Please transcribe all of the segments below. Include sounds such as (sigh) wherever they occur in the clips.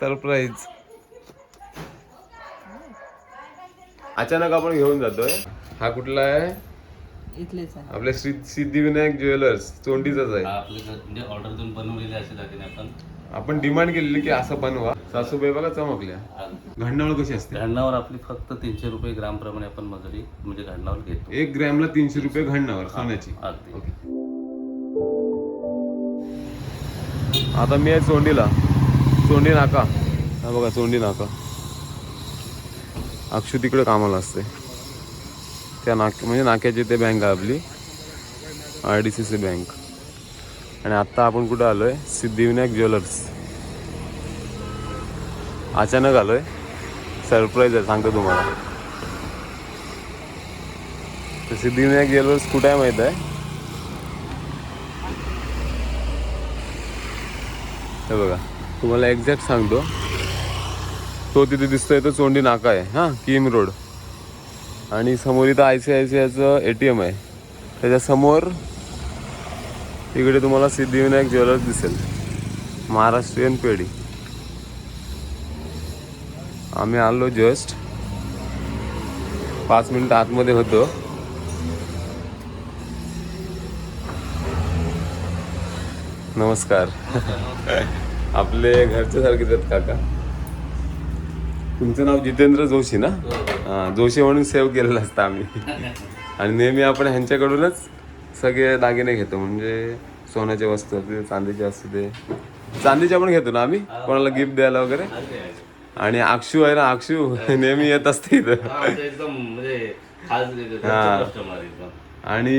Surprise. अचानक आपण घेऊन जातोय. हा कुठला आहे? इथलेच आहे. आपल्या श्री सिद्धिविनायक ज्वेलर्स चोंडीचाच आहे. आपले जर ऑर्डर देऊन बनवलेले असे दागिने आपण आपण डिमांड केलेली की असं बनवा. सासूबाई बघा चमकल्या. घांडावळ कशी असते? घाडणावर आपली फक्त तीनशे रुपये ग्राम प्रमाणे आपण मजुरी म्हणजे घाडणावर घेतो. एक ग्रॅमला तीनशे रुपये घांडावर सोन्याची. आता मी आहे चोंडीला. चोंडी नाका. हा बघा चोंडी नाका. अक्षू तिकडे कामाला असते. त्या नाक म्हणजे नाक्याची ते बँक आहे आपली I D C C bank. आणि आत्ता आपण कुठं आलो आहे सिद्धिविनायक ज्वेलर्स. अचानक आलो आहे सरप्राईज आहे सांगतो तुम्हाला. तर सिद्धिविनायक ज्वेलर्स कुठे आहे माहीत आहे? हे बघा. तुम्हाला एक्झॅक्ट सांगतो. तो तिथे दिसतोय तो चोंडी नाका आहे हां किम रोड. आणि समोर इथं आय सी आय सी आयचं ए टी एम आहे. त्याच्यासमोर तिकडे तुम्हाला सिद्धिविनायक ज्वेलर्स दिसेल. महाराष्ट्रीयन पेढी. आम्ही आलो जस्ट पाच मिनिटं आतमध्ये होतो. नमस्कार. आपले घरचे सारखेच आहेत काका. तुमचं नाव जितेंद्र जोशी ना? हां जोशी म्हणून सेव्ह केलेलं असतं आम्ही. आणि नेहमी आपण ह्यांच्याकडूनच सगळे दागिने घेतो. म्हणजे सोन्याचे वस्तू असू दे चांदीचे असू दे. चांदीच्या पण घेतो ना आम्ही? कोणाला गिफ्ट द्यायला वगैरे? आणि अक्षू आहे ना अक्षू (laughs) नेहमी येत असते इथं. हा, म्हणजे एकदम आणि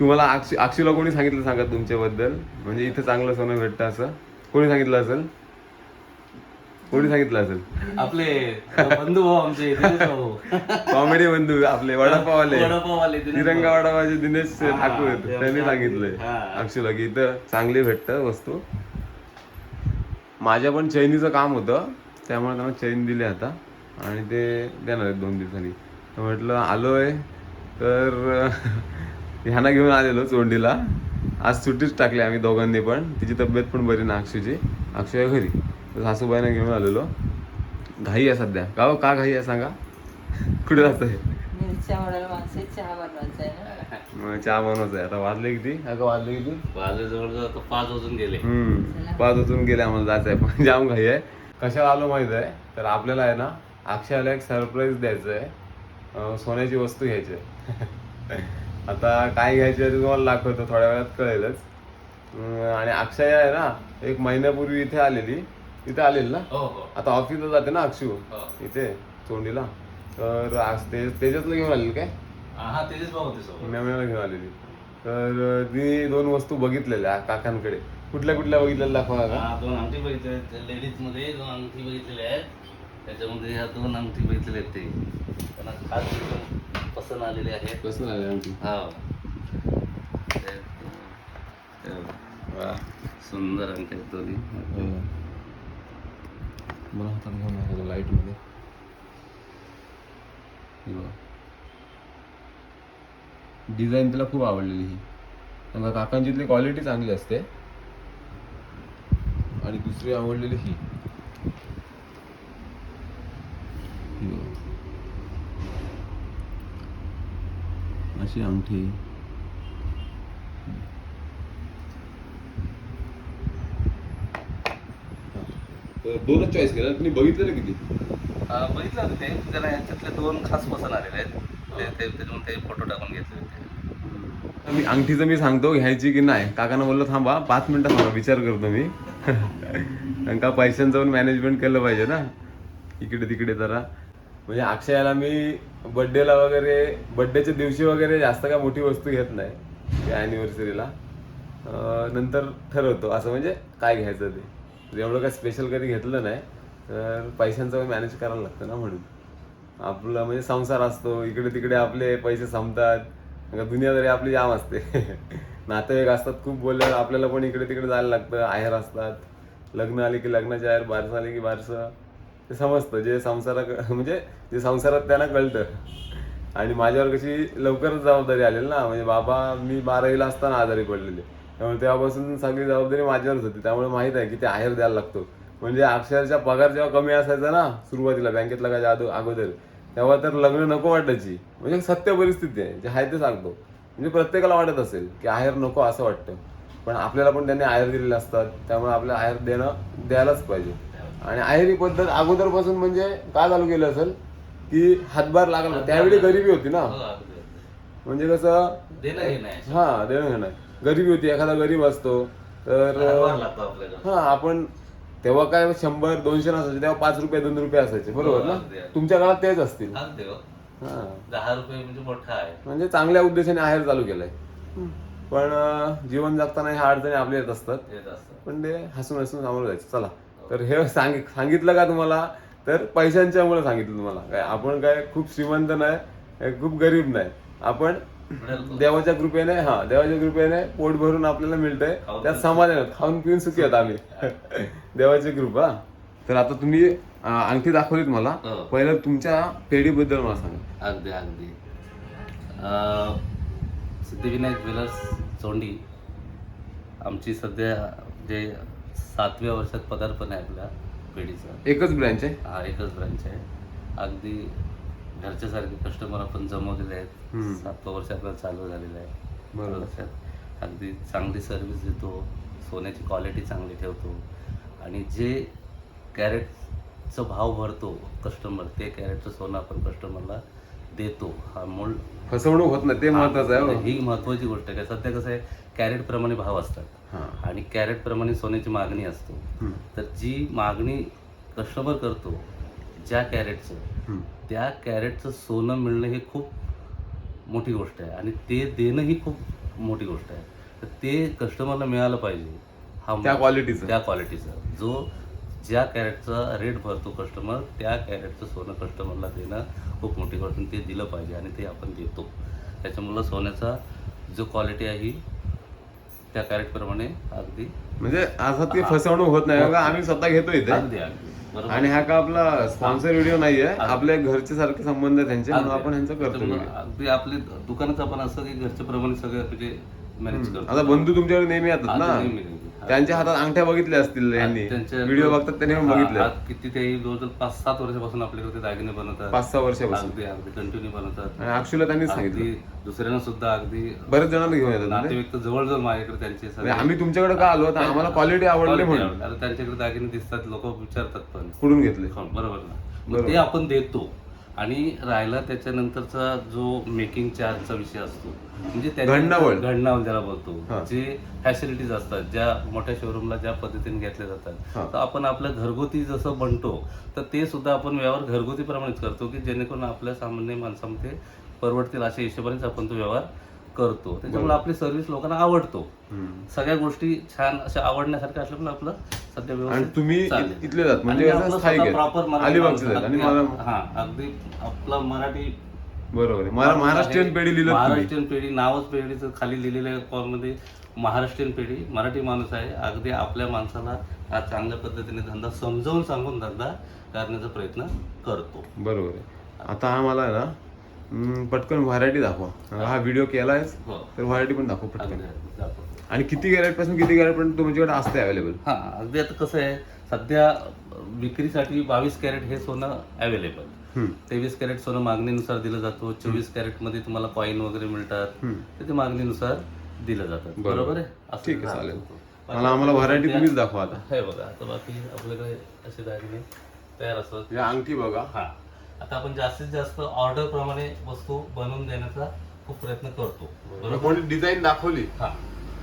तुम्हाला अक्षु अक्षूला कोणी सांगितलं सांगा तुमच्याबद्दल? म्हणजे इथं चांगलं सोनं भेटतं असं. कोणी सांगितलं असेल? कोणी सांगितलं असेल? आपले बंधू भाऊ आमचे दिनेश भाऊ. कॉमेडी बंधू आपले वडापाववाले. वडापाववाले दिनेश तिरंगा वडापावचे दिनेश ठाकूर त्यांनी सांगितलंय. अक्षूला की इथं चांगली भेटतं वस्तू. माझ्या पण चैनीचं काम होतं त्यामुळे त्यांना चैन दिले आता. आणि ते देणार आहेत दोन दिवसांनी. तर म्हटलं आलोय. तर ह्यांना घेऊन आलेलो चोंडीला. आज सुट्टीच टाकली आम्ही दोघांनी पण. तिची तब्येत पण बरी ना अक्षूची अक्षय आहे घरी सासूबाईंना घेऊन आलेलो. घाई आहे सध्या. का हो, का घाई आहे सांगा. कुठे बनवायचा आहे मग चहा बनवायचं आहे आता वाजले किती? अगं वाजले किती? वाजले जवळजवळ आता पाच वाजून गेले. हम्म. पाच वाजून गेले आम्हाला जायचं आहे पण जाम घाई आहे. कशाला आलो माहीत आहे तर आपल्याला आहे ना अक्षयाला एक सरप्राईज द्यायचं आहे सोन्याची वस्तू घ्यायची आहे (laughs) आता काय घ्यायची आहे ते तुम्हाला दाखवतो थोड्या वेळात कळेलच. आणि अक्षय आहे ना एक महिन्यापूर्वी इथे आलेली. इथे आलेली ना? हो हो. आता ऑफिसला जाते ना अक्षू? हो. इथे चोंडीला तर आज ते तेजसला घेऊन आलेली काय? हा तेजस भाऊ होते सोबत घेऊन आलेली. तर ती दोन वस्तू बघितलेल्या काकांकडे. कुठल्या कुठल्या बघितलेल्या दाखवा का हा दोन अंगठी बघितले लेडीजमध्ये दोन अंगठी बघितलेले आहेत. त्याच्यामध्ये ह्या दोन अंगठी बघितलेले आहेत ते. त्यांना खास एकदम पसंत आलेले आहेत. कसं झालं आमची हा. वा सुंदर आहेत दोन्ही. मला हातात घेऊन लाइटमध्ये. डिझाईन तिला खूप आवडलेली ही. का काकांची क्वालिटी चांगली असते. आणि दुसरी आवडलेली ही ही बघा. अशी अंगठी. दोनच चॉईस केला. तुम्ही बघितलेलं किती? बघितलं होतं ते. त्याला याच्यातले दोन खास पसंत आलेले आहेत. ते ते त्याच्यामध्ये ते फोटो टाकून घेतले होते. मी अंगठीचं मी सांगतो घ्यायची की नाही? काकांना बोललो थांबा पाच मिनिटं थांबा विचार करतो मी. (laughs) कारण का पैशांचं पण मॅनेजमेंट केलं पाहिजे ना. इकडे तिकडे जरा. म्हणजे अक्षयाला मी बड्डेला वगैरे बड्डेच्या दिवशी वगैरे जास्त काय मोठी वस्तू घेत नाही त्या ॲनिव्हर्सरीला नंतर ठरवतो असं म्हणजे काय घ्यायचं ते. एवढं काय स्पेशल कधी घेतलं नाही तर पैशांचं पण मॅनेज करायला लागतं ना म्हणून. आपला म्हणजे संसार असतो इकडे तिकडे आपले पैसे संपतात मग दुनियादारी आपली जाम असते. (laughs) नातेवाईक असतात खूप बोलल्यावर आपल्याला पण इकडे तिकडे जायला लागतं आहेर असतात. लग्न आले की लग्नाचे आहेर बारसं आले की बारसं. ते समजतं जे संसारा म्हणजे जे संसारात त्यांना कळतं. आणि माझ्यावर कशी लवकरच जबाबदारी आलेली ना म्हणजे बाबा मी बारावीला असताना आजारी पडलेले. त्यामुळे तेव्हापासून सगळी जबाबदारी माझ्यावरच होती. त्यामुळे माहीत आहे की ते आहेर द्यायला लागतो. म्हणजे अक्षरशः पगार जेव्हा कमी असायचा ना सुरुवातीला बँकेतला काय अगो- अगोदर तेव्हा तर लग्न नको वाटायची. म्हणजे सत्य परिस्थिती आहे जे आहे ते सांगतो. म्हणजे प्रत्येकाला वाटत असेल की आहेर नको असं वाटतं. पण आपल्याला पण त्यांनी आहेर दिलेले असतात. त्यामुळे आपल्याला आहेर देणं द्यायलाच पाहिजे. आणि आहेरी पद्धत अगोदरपासून म्हणजे काय चालू केलं असेल? की हातभार लागला त्यावेळी गरिबी होती ना. हो. म्हणजे कसं? हे नाही. हा देणं घेणं गरिबी होती. एखादा गरीब असतो तर हा आपण तेव्हा काय शंभर दोनशे नसायचे तेव्हा पाच रुपये दोन रुपये असायचे. बरोबर हो, ना. तुमच्या काळात तेच असतील. हो. दहा रुपये म्हणजे मोठा आहे. म्हणजे चांगल्या उद्देशाने आहेर चालू केलाय. पण जीवन जगताना ह्या अडचणी आपल्या येत असतात. पण ते हसून हसून सामोरं जायचं. चला. तर हे सांग सांगितलं का तुम्हाला? तर पैशांच्यामुळे सांगितलं तुम्हाला. काय आपण काय खूप श्रीमंत नाही खूप गरीब नाही. आपण देवाच्या कृपेने हा देवाच्या कृपेने पोट भरून आपल्याला मिळतंय. त्यात समाधान. खाऊन पिऊन सुखी आहेत आम्ही. (laughs) देवाची कृपा. तर आता तुम्ही अंगठी दाखवलीत मला. हो. पहिलं तुमच्या पेढीबद्दल मला सांगा. अगदी अगदी. सिद्धिविनायक ज्वेलर्स चोंडी. आमची सध्या जे सातव्या वर्षात पदार्पण आहे आपल्या पिढीचं. एकच ब्रँच आहे? हा एकच ब्रांच आहे. अगदी घरच्यासारखे कस्टमर आपण जमवलेले हम्म. आहेत सातवं वर्ष आपल्याला चालू झालेलं आहे. बरोबर. वर्षात अगदी चांगली सर्व्हिस देतो. सोन्याची क्वालिटी चांगली ठेवतो. आणि जे कॅरेटचं भाव भरतो कस्टमर ते कॅरेटचं सोनं आपण कस्टमरला देतो. हा मूळ फसवणूक होत नाही ते महत्वाचं आहे हो. ही महत्वाची गोष्ट आहे. सध्या कसं आहे कॅरेट प्रमाणे भाव असतात. आणि कॅरेट प्रमाणे सोन्याची मागणी असते. तर जी मागणी कस्टमर करतो ज्या कॅरेटचं. त्या कॅरेटचं सोनं मिळणं हे खूप मोठी गोष्ट आहे आणि ते देणं ही खूप मोठी गोष्ट आहे. तर ते कस्टमरला मिळालं पाहिजे. हा त्या क्वालिटीचं त्या क्वालिटीचा जो ज्या कॅरेटचा रेट भरतो कस्टमर त्या कॅरेटचं सोनं कस्टमरला देणं खूप मोठी गोष्ट. ते दिलं पाहिजे आणि ते आपण देतो. त्याच्यामुळं सोन्याचा जो क्वालिटी आहे ही त्या कॅरेटप्रमाणे अगदी. म्हणजे असं ती फसवणूक होत नाही. बघा आम्ही स्वतः घेतो इथे. अगदी अगदी. बरोबर. आणि हा का आपला स्पॉन्सर व्हिडिओ नाहीये. आपल्या घरचे सारखे संबंध आहे त्यांचे म्हणून आपण ह्यांचं करतो video. अगदी आपले दुकानाचं आपण असं की घरच्या प्रमाणे सगळं म्हणजे मॅनेज करतो. आता बंधू तुमच्याकडे नेहमी येतात ना? नेहमी. त्यांच्या हातात अंगठ्या बघितल्या असतील यांनी. त्यांच्या- व्हिडिओ बघतात त्यांनी पण हा, बघितले. आज किती ते जवळजवळ पाच सात वर्षापासून आपल्याकडे ते दागिने बनवतात. पाच सहा वर्षापासून. अगदी अगदी कंटिन्यू बनवतात. आणि अक्षुला त्यांनीच सांगितलं. अगदी दुसऱ्यांना सुद्धा अगदी बरेच जणांना घेऊन येतात ना ते. नातेवाईक तर जवळजवळ माझ्याकडे त्यांचे म्हणजे आम्ही तुमच्याकडे का आलो? तर आम्हाला क्वालिटी आवडली म्हणून. त्यांच्याकडे दागिने दिसतात लोक विचारतात पण. कुठून घेतले? हो, बरोबर ना. मग ते आपण देतो. आणि राहिला त्याच्यानंतरचा जो मेकिंग चार्जचा विषय असतो म्हणजे घडणावळ. घडणावळ ज्याला बोलतो. जे फॅसिलिटीज असतात ज्या मोठ्या शोरूमला ज्या पद्धतीने घेतल्या. जातात तर आपण आपल्या घरगुती जसं बनतो तर ते सुद्धा आपण व्यवहार घरगुती प्रमाणेच करतो की जेणेकरून आपल्या सामान्य माणसामध्ये परवडतील अशा हिशोबानेच आपण तो व्यवहार करतो त्याच्यामुळे आपली सर्व्हिस लोकांना आवडतो. सगळ्या गोष्टी छान अशा आवडण्यासारख्या असल्या पण आपलं सध्या आणि व्यवस्थित तुम्ही चालेल. इथले जात म्हणजे आणि कसं आपलं स्थायिक स्वतः आहेत. proper मराठी अलिबागचे माणूस. आहेत आणि अगदी- मला हा अगदी आपला मराठी बरोबर आहे मला महाराष्ट्रीयन आहे. पेढी लिहिलं तुम्ही महाराष्ट्रीयन पेढी नावच पेढीचं खाली लिहिलेल्या कॉलमध्ये महाराष्ट्रीयन पेढी मराठी माणूस आहे अगदी आपल्या माणसाला हा चांगल्या पद्धतीने धंदा समजावून सांगून धंदा करण्याचा प्रयत्न करतो बरोबर आहे आता आम्हाला आहे ना पटकन व्हरायटी दाखवा. हा. व्हिडिओ केलायच हो. तर व्हरायटी पण दाखव पटकन. आणि किती कॅरेटपासून किती कॅरेट पर्यंत तुमच्याकडे असते अवेलेबल हा अगदी आता कसं आहे सध्या विक्रीसाठी बावीस कॅरेट हे सोनं अवेलेबल तेवीस कॅरेट सोनं मागणीनुसार दिलं जातो चोवीस कॅरेटमध्ये तुम्हाला कॉईन वगैरे मिळतात तर ते मागणीनुसार दिलं जातात बरोबर. आहे? असं ठीक आहे चालेल. मला आम्हाला व्हरायटी तुम्हीच दाखवा आता. हे बघा आता बाकी आपल्याकडे असे दागिने तयार असतात. अंगठी बघा. हा. आता आपण जास्तीत जास्त ऑर्डर प्रमाणे वस्तू बनवून देण्याचा खूप प्रयत्न करतो. बरोबर? कोणी डिझाईन दाखवली? हा.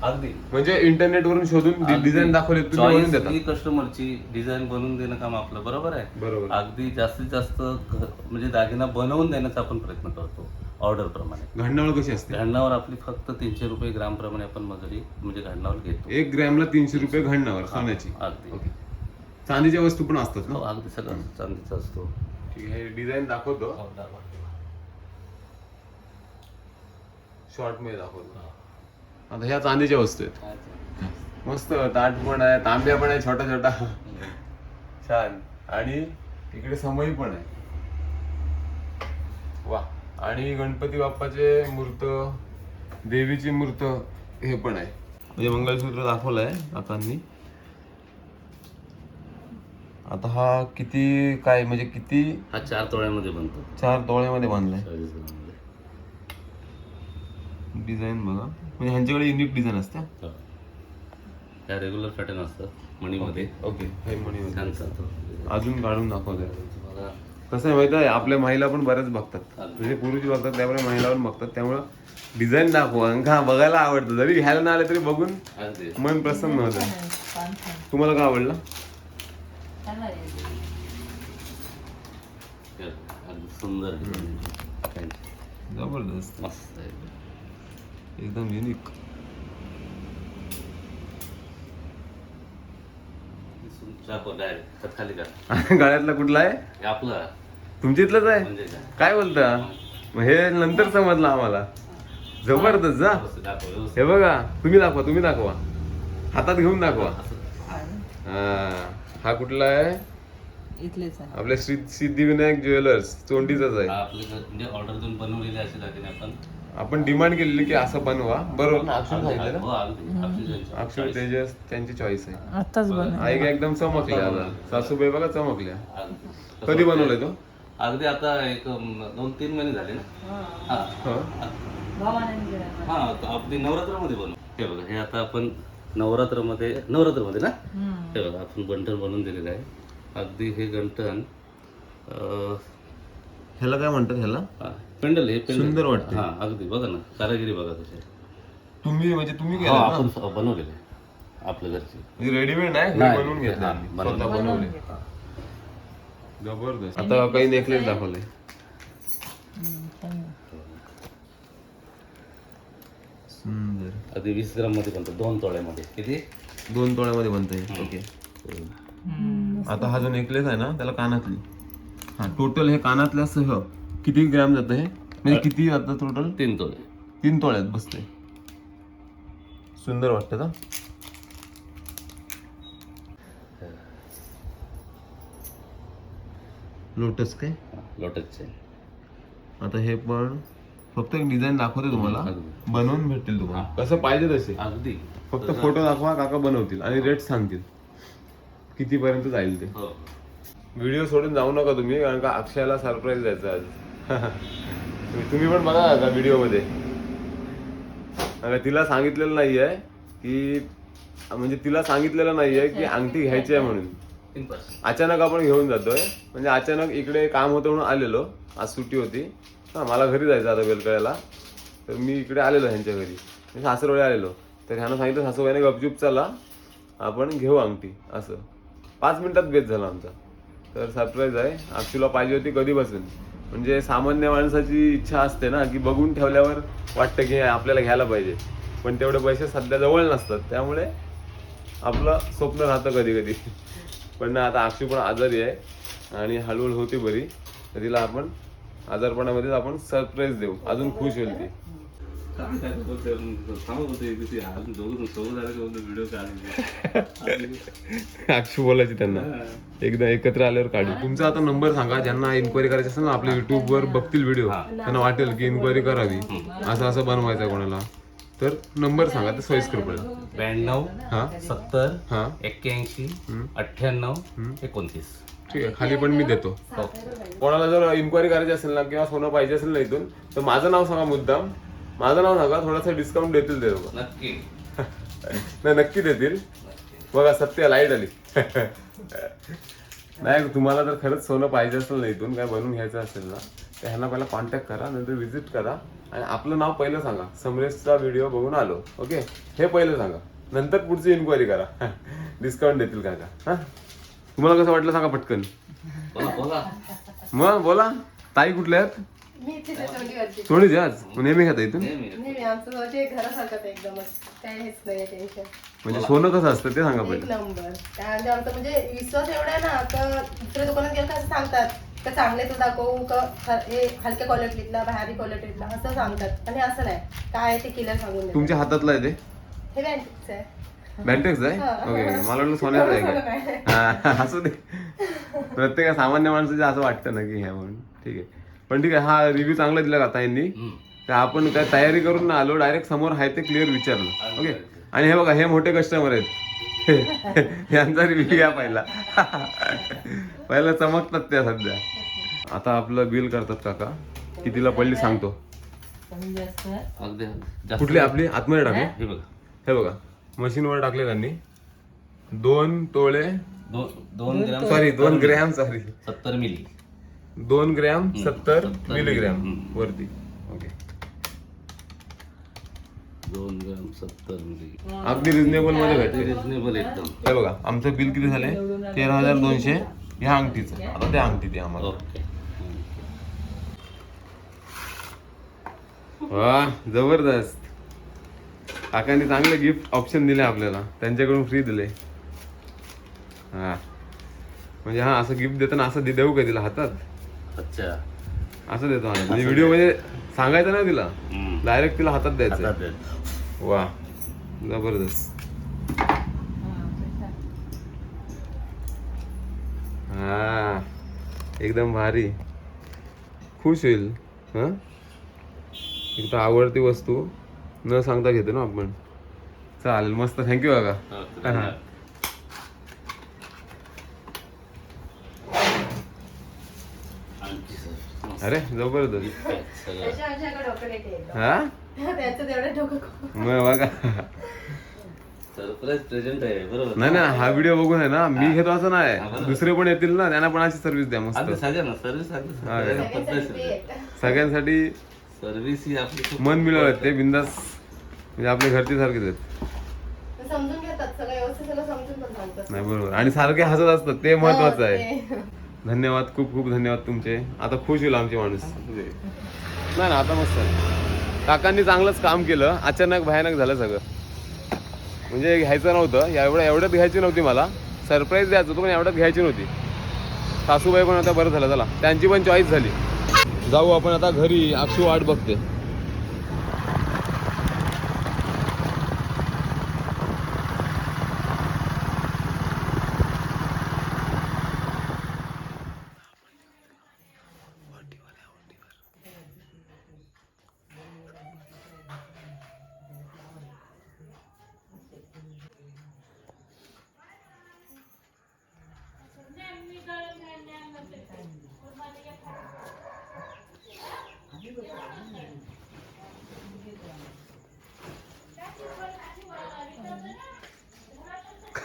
अगदी. म्हणजे इंटरनेट वरून शोधून डिझाईन दाखवली तुम्ही बनवून देता. कस्टमरची डिझाईन बनवून देणं काम आपलं बरोबर आहे? बरोबर. अगदी जास्तीत जास्त घ- म्हणजे दागिना बनवून देण्याचा आपण प्रयत्न करतो ऑर्डर प्रमाणे. घडणावळ कशी असते? घडणावर आपली फक्त तीनशे रुपये ग्राम प्रमाणे आपण मजुरी म्हणजे घडणावर घेतो. एक ग्रॅमला तीनशे रुपये घडणावर सोन्याची. अगदी. ओके. चांदीच्या वस्तू पण असतात हो, ना अगदी सगळं चांदीचा असतो. ठीक आहे डिझाईन दाखवतो. हो, दाखवा. शॉर्टमध्ये दाखवतो. आता ह्या चांदीच्या वस्तू आहेत. मस्त ताट पण आहे तांब्या पण आहे छोटा छोटा. छान. आणि इकडे समई पण आहे. वा. आणि गणपती बाप्पाचे मूर्त देवीची मूर्त हे पण आहे. म्हणजे मंगळसूत्र दाखवलंय काकांनी आता हा किती काय म्हणजे किती? हा चार तोळ्यामध्ये बनतो. चार तोळ्यामध्ये बांधलाय चाळीस ग्राममध्ये. डिझाईन बघा. म्हणजे ह्यांच्याकडे युनिक डिझाईन असते? हो. रेग्युलर पॅटर्न असतात मणीमध्ये. ओके हे म्हणे छान चालतो अजून काढून दाखवते बघा कसं आहे माहिती आहे? आपल्या महिला पण बऱ्याच बघतात. म्हणजे पुरुष बघतात त्यामुळे महिला पण बघतात. त्यामुळं डिझाईन दाखवा. आणि का बघायला आवडतं. जरी घ्यायला नाही आले तरी बघून मन प्रसन्न होतं. तुम्हाला काय आवडलं? हे सुंदर. जबरदस्त. मस्त एकदम युनिक (laughs) गाड्यातला कुठला आहे? आपलं. तुमच्या इथलंच आहे? म्हणजे काय? बोलता? मग हे नंतर समजलं आम्हाला. जबरदस्त जा. हे बघा तुम्ही दाखवा तुम्ही दाखवा. हातात घेऊन दाखवा. हा. हा कुठला आहे? इथलेच आहे. आपल्या श्री सिद्धिविनायक ज्वेलर्स चोंडीचाच आहे. आपले म्हणजे ऑर्डर देऊन बनवलेले असे दागिने आपण. आपण डिमांड केलेली की असं बनवा. बरोबर. ना अक्षर सांगितलं हो ना अक्षर तेजस त्यांची चॉईस आहे. आई एकदम चमकल्या आता सासूबाई बघा चमकल्या. कधी बनवलंय तो? अगदी आता एक दोन तीन महिने झाले ना. हा. हो. हा. अगदी नवरात्रामध्ये बनव हे बघा हे आता आपण नवरात्रामध्ये नवरात्रामध्ये ना. हे बघा आपण गंठन बनवून दिलेलं आहे अगदी हे गंठन अं, ह्याला काय म्हणतात ह्याला हा, पेंडल हे पेंडल सुंदर वाटते. हा अगदी बघा ना कारागिरी बघा कशी आहे. तुम्ही म्हणजे तुम्ही हो केलं आपण स- बनवलेले आहे. आपल्या घरचे रेडीमेड नाही हे नाही. बनवून घेतलं हा, आम्ही. बनवून स्वतः बनवले जबरदस्त आता काही नेकलेस दाखवले. सुंदर अगदी वीस ग्राममध्ये बनतो दोन तोळ्यामध्ये किती दोन तोळ्यामध्ये बनतंय. ओके. हम्म. आता हा जो नेकलेस आहे ना त्याला कानातली. हा. टोटल हे कानातल्या सह किती ग्रॅम जातं हे? म्हणजे किती जातं टोटल तीन तोळे. तीन तोळ्यात बसते सुंदर वाटतं का? लोटस काय? लोटसचे आता हे पण फक्त एक डिझाईन दाखवते तुम्हाला. बनवून भेटतील तुम्हाला. कसं पाहिजे तसे अगदी. फक्त फोटो दाखवा काका बनवतील आणि रेट सांगतील. कितीपर्यंत जाईल ते. हो. व्हिडिओ सोडून जाऊ नका तुम्ही कारण का अक्षयाला सरप्राईज द्यायचं आज. (laughs) तुम्ही पण बघा आता व्हिडिओमध्ये. आता तिला सांगितलेलं नाहीये की म्हणजे तिला सांगितलेलं नाहीये की अंगठी घ्यायची आहे म्हणून. अचानक आपण घेऊन जातोय. म्हणजे अचानक इकडे काम होतं म्हणून आलेलो. आज सुट्टी होती. हा मला घरी जायचं आता बेलकळ्याला. तर मी इकडे आलेलो ह्यांच्या घरी. मी सासरवडे आलेलो. तर ह्यानं सांगितलं सासूबाईने गपचूप चला आपण घेऊ अंगठी असं. पाच मिनिटात बेत झाला आमचा. तर सरप्राईज आहे अक्षूला पाहिजे होती कधीपासून. म्हणजे सामान्य माणसाची इच्छा असते ना की बघून ठेवल्यावर वाटतं की आपल्याला घ्यायला पाहिजे. पण तेवढे पैसे सध्या जवळ नसतात. त्यामुळे आपलं स्वप्न राहतं कधी कधी पण ना आता अक्षू पण आजारी आहे आणि हळूहळू होती बरी. तर तिला आपण आजारपणामध्येच आपण सरप्राईज देऊ. अजून खुश होईल ती. (laughs) अक्षू बोलायची त्यांना. एकदा एकत्र आल्यावर काढू. तुमचा आता नंबर सांगा ज्यांना इन्क्वायरी करायची असेल ना आपल्या युट्यूब वर बघतील व्हिडिओ त्यांना वाटेल की इन्क्वायरी करावी. असं असं बनवायचं कोणाला. तर नंबर सांगा ते सोयीस्कर पडेल. ब्याण्णव हा. सत्तर हा. एक्क्याऐंशी. अठ्ठ्याण्णव एकोणतीस. ठीक आहे खाली पण मी देतो. कोणाला जर इन्क्वायरी करायची असेल ना किंवा सोनं पाहिजे असेल ना इथून तर माझं नाव सांगा मुद्दाम. माझं नाव सांगा थोडंसं डिस्काउंट देतील ते लोक. नक्की. (laughs) नाही नक्की देतील. बघा सत्य लाइट आली. (laughs) नाही तुम्हाला जर खरंच सोनं पाहिजे असेल ना इथून काय बनवून घ्यायचं असेल ना तर ह्यांना पहिला कॉन्टॅक्ट करा नंतर व्हिजिट करा. आणि आपलं नाव पहिलं सांगा. समरेशचा व्हिडिओ बघून आलो ओके हे पहिलं सांगा. नंतर पुढची इन्क्वायरी करा. (laughs) डिस्काउंट देतील काका हा? तुम्हाला कसं वाटलं सांगा पटकन. बोला. मग बोला. ताई कुठल्या आहेत? मी इथे थोडीच आज? नेहमी खाता इथून? नेहमी आमचं म्हणजे घरासारखंच आहे एकदमच. काय हेच नाही टेन्शन म्हणजे सोनं कसं असतं ते सांगा एक पहिलं. नंबर. म्हणजे आमचं म्हणजे विश्वास एवढा आहे ना का दुसऱ्या दुकानात गेलं का असं सांगतात. का चांगले तर दाखवू का? ह- हे हलक्या क्वालिटीतला बाहेरी क्वालिटीतला असं सांगतात. आणि असं नाही. काय आहे ते क्लिअर सांगून देतात. तुमच्या हातातलं आहे ते? हे बँकेच आहे. बँटेक्स आहे? हा. ओके मला वाटलं सोन्याचं आहे सोनं का? काय? (laughs) हा, असू दे. प्रत्येक सामान्य माणसाचं असं वाटतं ना की ह्या म्हणून. ठीक आहे. पण ठीक आहे हा रिव्ह्यू चांगला दिला का यांनी. तर आपण काय तयारी करून ना आलो डायरेक्ट समोर आहे ते क्लिअर विचारलं. ओके आणि हे बघा हे मोठे कस्टमर आहेत. (laughs) यांचा रिव्ह्यू घ्या पहिला. (laughs) पहिला चमकतात त्या सध्या. आता आपलं बिल करतात काका. कितीला पडली सांगतो. कमी जास्त अगदी. जास्त कुठली आपली? आतमध्ये टाकली हे बघा. हे बघा. मशीनवर टाकले त्यांनी. दोन तोळे. दोन दोन ग्रॅम सॉरी दोन ग्रॅम सॉरी सत्तर मिली दोन ग्रॅम सत्तर मिलीग्रॅम. वरती. ओके. दोन ग्रॅम सत्तर मिली अगदी रिजनेबलमध्ये भेटले रिजनेबल एकदम. हे बघा आमचं बिल किती झाले तेरा हजार दोनशे ह्या अंगठीचं. आता त्या अंगठी द्या आम्हाला. वा जबरदस्त. काकांनी चांगले गिफ्ट ऑप्शन दिले आपल्याला. त्यांच्याकडून फ्री दिले. हा. म्हणजे हा असं गिफ्ट देताना असं दे- देऊ का तिला हातात? अच्छा. असं देतो म्हणजे व्हिडिओमध्ये सांगायचं ना तिला. हम्म. डायरेक्ट तिला हातात द्यायचं. हातात. वा. जबरदस्त. हा. एकदम भारी. खुश होईल. हा? एकदा आवडती वस्तू. न सांगता घेतो ना आपण. चालेल मस्त. थँक्यू काका. हो, हा. आणखी सर मस्त. अरे जबरदस्त. हा? (laughs) मग बघा. सरप्राईज प्रेझेंट आहे बरोबर. नाही ना हा व्हिडिओ बघून आहे ना मी घेतो असं हा, नाही. दुसरे पण येतील ना त्यांना पण अशी सर्व्हिस द्या मस्त. सांगा ना हा, सगळ्यांसाठी आहे. ही आपली खूप मन मिळवत ते बिंदास. म्हणजे आपल्या घरचे सारखेच आहेत. ते समजून घेतात सगळं व्यवस्थित सगळं समजून पण सांगतात. नाही बरोबर. आणि सारखे हसत असतात ते महत्वाचं हो, आहे. ते. धन्यवाद खूप खूप धन्यवाद तुमचे. आता खुश होईल आमचे माणूस. नाही ना आता मस्त काकांनी चांगलंच काम केलं. अचानक भयानक झालं सगळं. म्हणजे घ्यायचं नव्हतं. एवढं एवढ्या एवढ्यात घ्यायची नव्हती मला. सरप्राईज द्यायचं होतं पण एवढ्यात घ्यायची नव्हती. सासूबाई पण आता बरं झालं चला. त्यांची पण चॉईस झाली. जाऊ आपण आता घरी. अक्षू वाट बघते.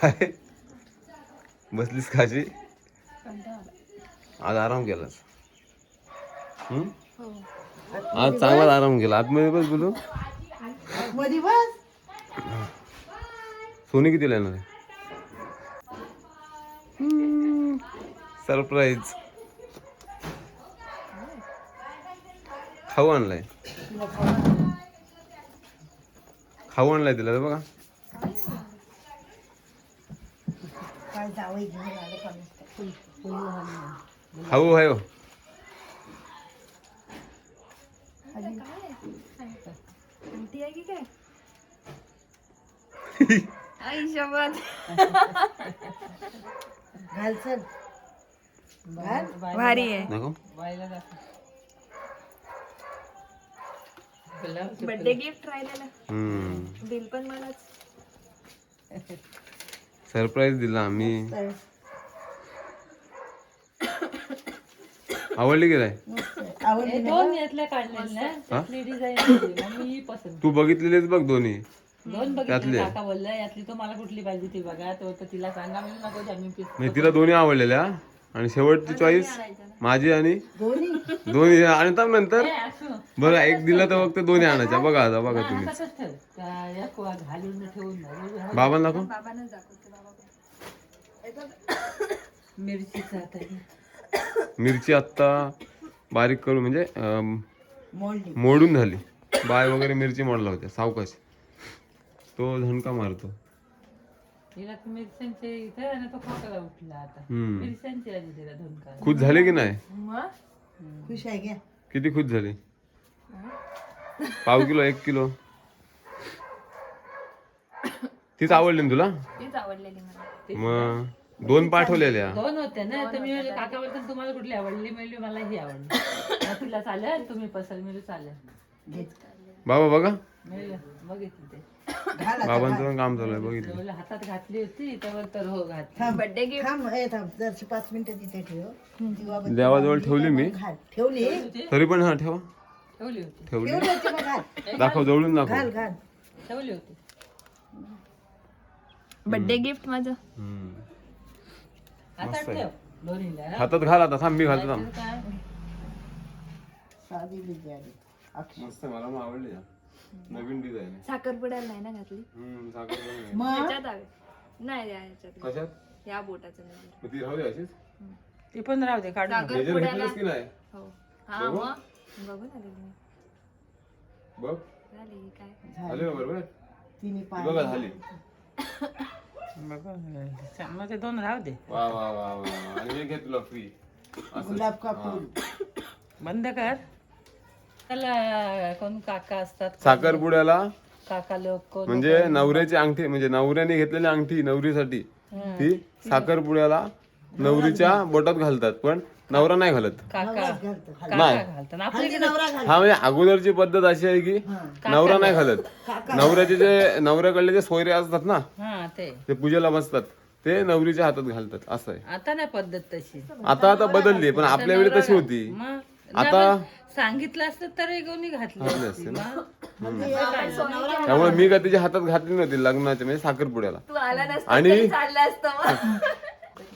काय बसलीस खाशी आज आराम केलास? आज चांगलाच आराम केला. आतमध्ये बस बोलू. सोनी किती येणार सरप्राईज. खाऊ आणलाय. खाऊ आणलाय तिला बघा. हो. (laughs) आई शपथ भारी आहे. बर्थडे गिफ्ट राहिलेलं. बिल पण मलाच. (laughs) सरप्राईज दिला आम्ही. आवडली की नाही? दोन यातल्या काढलेल्या ना. त्यातली डिझाईन मग मी पसंत. तू बघितलेलीच बघ दोन्ही. दोन बघितले त्यातले? काका बोलला यातली तो मला कुठली पाहिजे ती बघा. तो तर तिला सांगा मी नको पिस म्हणजे तिला दोन्ही आवडलेल्या. आणि शेवटची चॉईस माझी आणि दोन्ही? आणि थांब नंतर? असू. बघा एक दिला तर फक्त दोन्ही आणायच्या. बघा आता बघा तुम्ही. तसंच ठेव. त्या या कुवा घालून ठेवून. नाही. बाबा दाखव. बाबांनाच दाखवते. बाबा मिरचीचा आता हे. मिरची आत्ता बारीक करून म्हणजे मोडून झाली. बाय वगैरे मिरची मोडला होत्या सावकाश. तो झणका मारतो. हिला तर मिरच्यांचे इथे आणि तो खोकला उठला आता. हम्म. मिरच्यांची आली तिला धुनका खुश झाले की नाही? खुश आहे घ्या किती खुश झाली? पाव किलो एक किलो. तीच आवडली ना तुला? तीच आवडलेली मला. मग दोन पाठवलेल्या. दोन होत्या ना. तर मी म्हणले काका बोलतात तुम्हाला कुठली आवडली? म्हणली मला ही आवडली. मग तुला चालेल तुम्ही पसंत मिळू चालेल. बाबा बघा. मिळलं. बघितलं ते. बाबांचं पण काम चालू आहे. बघितलं. हातात घातली होती तेव्हा तर हो घातली. बर्थडे गिफ्ट थांब. हे थांब. जरशी पाच मिनिटं तिथे ठेव. दिवाबत्ती देवाजवळ ठेवली मी. घाल. ठेवली? तरी पण हा ठेवा. ठेवली होती. ठेवली. ठेवली होती मग घाल. दाखव जवळून घाल दाखव घाल. ठेवली होती. बर्थडे गिफ्ट माझं. हातात ठेव दोन्हीला? हातात घाल आता थांब मी घालतो थांब. काय? साधी बिर्याणी. अक्षय. मस्त मला मग आवडली हा. नवीन डिझाईन साखरपुड्याला नाही ना घातली? मग? ह्याच्यात हवे. नाही या ह्याच्यात कशात? या बोटाचं नाही. मग ती राहू दे अशीच? ती पण राहू दे काढून मेजर साखरपुड्याला घेतलंस की नाही? हो. हा बघू. मग? बघू. झाली काय? झाली. बरोबर? तिने झाली. (laughs) बघा मग ते दोन राहू दे. वा वा वा वा आणि एक घे तुला फ्री गुलाब का फूल? बंद कर. त्याला कोण काका असतात साखरपुड्याला? काका लोक म्हणजे नवऱ्याची अंगठी म्हणजे नवऱ्याने घेतलेली अंगठी नवरीसाठी. ती साखरपुड्याला नवरीच्या बोटात घालतात. पण नवरा नाही घालत. काका. घालतो काका नाही. घालतात. आपल्या हल्दी नवरा घाल हा म्हणजे अगोदरची पद्धत अशी आहे की नवरा नाही घालत. नवऱ्याचे जे नवऱ्याकडले जे सोयरे असतात ना हा ते. ते पूजेला बसतात. ते नवरीच्या हातात घालतात असं आहे. आता नाही पद्धत तशी. आता आता बदलली पण आपल्या वेळी तशी होती. मग आता सांगितलं असतं तरी कोणी घातलं घातली असती. असती मग त्यामुळे मी का तिच्या हातात घातली नव्हती लग्नाच्या म्हणजे साखरपुड्याला. तू आला नसता आणि- तरी चाललं असतं मग. (laughs)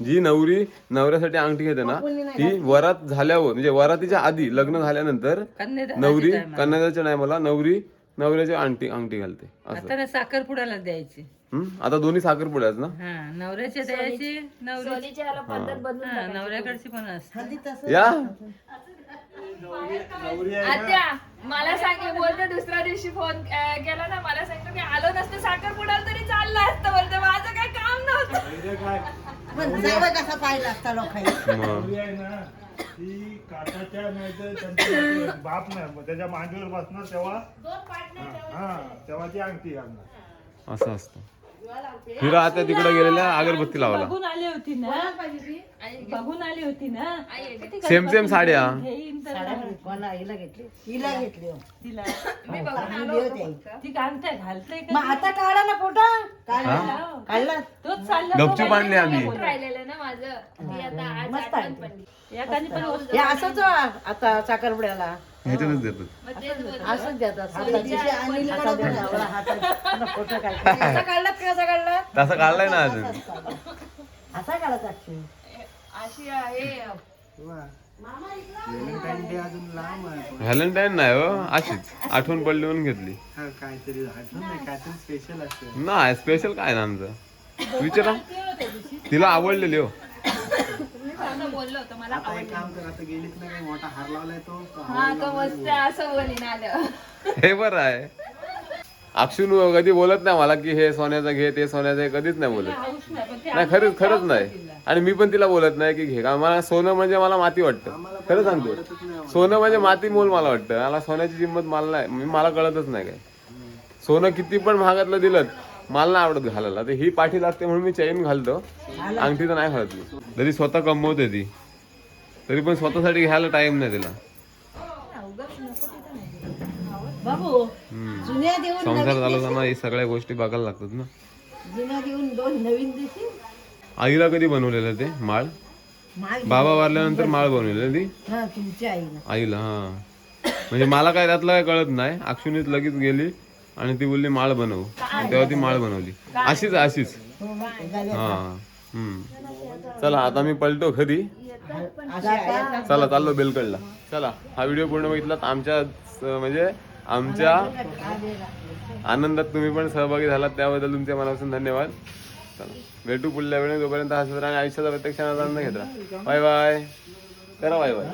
जी नवरी नवऱ्यासाठी अंगठी घेते ना ती वरात झाल्यावर म्हणजे वरातीच्या आधी लग्न झाल्यानंतर नवरी. कन्यादाच्या टायमाला नवरी नवऱ्याची अंगठी अंगठी घालते. असं. आता ना साखरपुड्याला द्यायची. हम्म? आता दोन्ही साखरपुड्याच ना? हा नवऱ्याच्या द्यायची नवरी सोनीची याला पद्धत बदलून हा. नवऱ्याकडची पण असते. या? आत्या मला सांगे बोलते दुसऱ्या दिवशी फोन केला ना मला सांगतो की आलो नसतं साखरपुड्याला तरी चाललं असतं बोलते माझं काय काम नव्हतं. पण कसा पाहिला असता लोकांनी. ती काकाच्या नाही बाप नाही मग त्याच्या मांडीवर बसणार तेव्हा? हा, हा तेव्हा ती अंगठी घालणार. असं असतं. हिरा आता तिकडे गेलेल्या अगरबत्ती लावायला. बघून आली होती ना? बघून आली होती ना? किती सेम सेम साड्या. घेईन तर. कोणा हिला घेतली? हिला घेतली हो. तिला. व्हिडिओ द्यायची. ती. घालते घालते मग आता काढा ना फोटो. काढला. काढला. तोच चालला गपचूप आणली आम्ही. राहिलेलं ना माझं. ती आता आज मस्त आठवण आहे. पडली. एकाने पण वस्तू हे असंच हो आता साखरपुड्याला. ह्याच्यातच देतात मग तेच बोलते. असंच देतात आता दे ना, एवढा हातात फोटो काढला असा काढला की कसा काढला तसं काढलाय ना अजून असा अक्षय अशी आहे व्हॅलेंटाईन नाही हो अशीच आठवण पडली म्हणून घेतली काहीतरी आठवण नाही काहीतरी स्पेशल असतं नाही स्पेशल काय ना आमचं विचारा तिला आवडलेली हो बोललो होतं मला आता एक काम कर आता गेलीच काही मोठा हार लावलाय तो तो हा तो मस्त असं बोलीन आलं. (laughs) हे बरं आहे. अक्षुन कधी बोलत नाही मला की हे सोन्याचं घे ते सोन्याचं घे कधीच नाही बोलत. नाही खरंच खरंच नाही. आणि मी पण तिला बोलत नाही की घे का मला सोनं म्हणजे मला माती वाटतं. खरं सांगतो. सोनं म्हणजे माती मोल मला वाटतं. मला सोन्याची किंमत मला नाही मी मला कळतच नाही काय सोनं किती पण महागातलं दिलं मला नाही आवडत घालायला. तर ही पाठी लागते म्हणून मी चैन घालतो. अंगठी तर नाही घालत मी. जरी स्वतः कमवते ती. तरी पण स्वतःसाठी घ्यायला टाइम नाही तिला. संसार चालवताना हे सगळ्या गोष्टी बघायला लागतात ना. आईला कधी बनवलेलं ते? माळ? बाबा वारल्यानंतर माळ बनवलेली ती? आईला. हा. म्हणजे मला काय त्यातलं काय कळत नाही. अक्षुनीत लगेच गेली. आणि ती बोलली माळ बनव. आणि तेव्हा ती माळ बनवली. अशीच अशीच. हा. हम्म. चला आता मी पलटो खरी चला चाललो बेलकडला. चला हा व्हिडिओ पूर्ण बघितला आमच्या म्हणजे आमच्या आनंदात तुम्ही पण सहभागी झालात. त्याबद्दल तुमच्या मनापासून धन्यवाद. भेटू पुढल्या वेळेस जोपर्यंत हसत राहा आणि आयुष्याचा प्रत्यक्ष आनंद घेत राहा बाय बाय. करा बाय बाय.